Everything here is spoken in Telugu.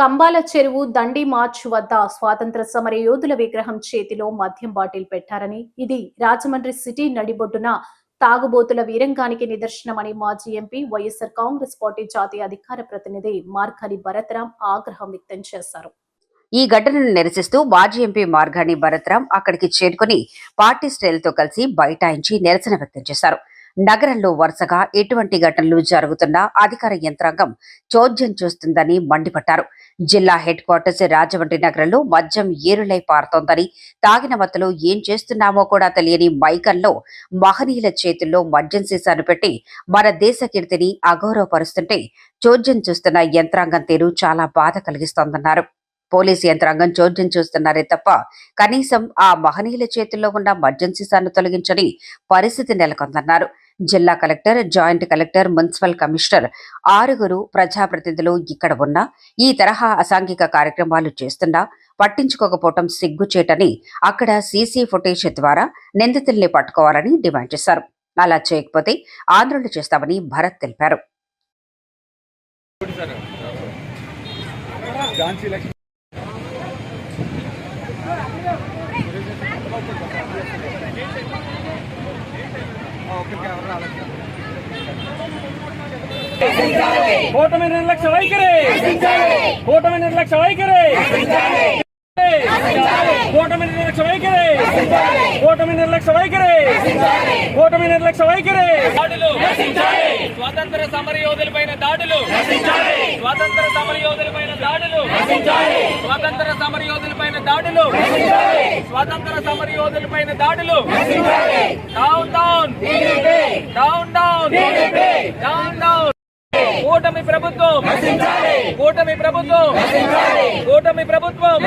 కంబాల చెరువు దండి మార్చ్ వద్ద స్వాతంత్ర సమర యోధుల విగ్రహం చేతిలో మద్యం బాటిల్ పెట్టారని ఇది రాజమండ్రి సిటీ నడిబొడ్డున తాగుబోతుల వీరంగానికి నిదర్శనమని మాజీ ఎంపీ వైఎస్ఆర్ కాంగ్రెస్ పార్టీ జాతీయ అధికార ప్రతినిధి మార్కాని భరత్రాం ఆగ్రహం వ్యక్తం చేశారు. ఈ ఘటనను నిరసిస్తూ మాజీ ఎంపీ మార్గాని భరత్రాం అక్కడికి చేరుకుని పార్టీ శ్రేణులతో కలిసి బైఠాయించి నిరసన వ్యక్తం చేశారు. నగరంలో వరుసగా ఎటువంటి ఘటనలు జరుగుతున్నా అధికార యంత్రాంగం చోద్యం చూస్తుందని మండిపడ్డారు. జిల్లా హెడ్ క్వార్టర్స్ రాజమండ్రి నగరంలో మద్యం ఏరులై పారుతోందని తాగిన మత్తులో ఏం చేస్తున్నామో కూడా తెలియని మైకంలో మహనీయుల చేతుల్లో మద్యం సీసాను పెట్టి మన దేశ కీర్తిని అగౌరవపరుస్తుంటే చోద్యం చూస్తున్న యంత్రాంగం తీరు చాలా బాధ కలిగిస్తోందన్నారు. పోలీసు యంత్రాంగం చోద్యం చూస్తున్నారే తప్ప కనీసం ఆ మహనీయుల చేతుల్లో ఉన్న మద్యం సీసాను తొలగించని పరిస్థితి నెలకొందన్నారు. జిల్లా collector joint collector municipal commissioner ఆరుగురు ప్రజాప్రతినిధులు ఇక్కడ ఉన్నా ఈ తరహా అసాంఘిక కార్యక్రమాలు చేస్తున్నా పట్టించుకోకపోవటం సిగ్గుచేటని అక్కడ సీసీ ఫుటేజ్ ద్వారా నిందితుల్ని పట్టుకోవాలని డిమాండ్ చేశారు. అలా చేయకపోతే ఆందోళన చేస్తామని భరత్ తెలిపారు. కూటమి నిర్లక్ష్య వైఖరి! కూటమి నిర్లక్ష్య వైఖరి! కూటమి నిర్లక్ష్య వైఖరి! కూటమి నిర్లక్ష్య వైఖరి! కూటమి నిర్లక్ష్య వైఖరి! దాడులు స్వాతంత్ర సమర యోధులపైన దాడులు! స్వాతంత్ర సమర యోధులపైన దాడులు. స్వాతంత్ర సమర యోధులపైన దాడులు స్వాతంత్ర సమర యోధులపైన దాడులు down down down down down down కూటమి ప్రభుత్వం కూటమి ప్రభుత్వం కూటమి ప్రభుత్వం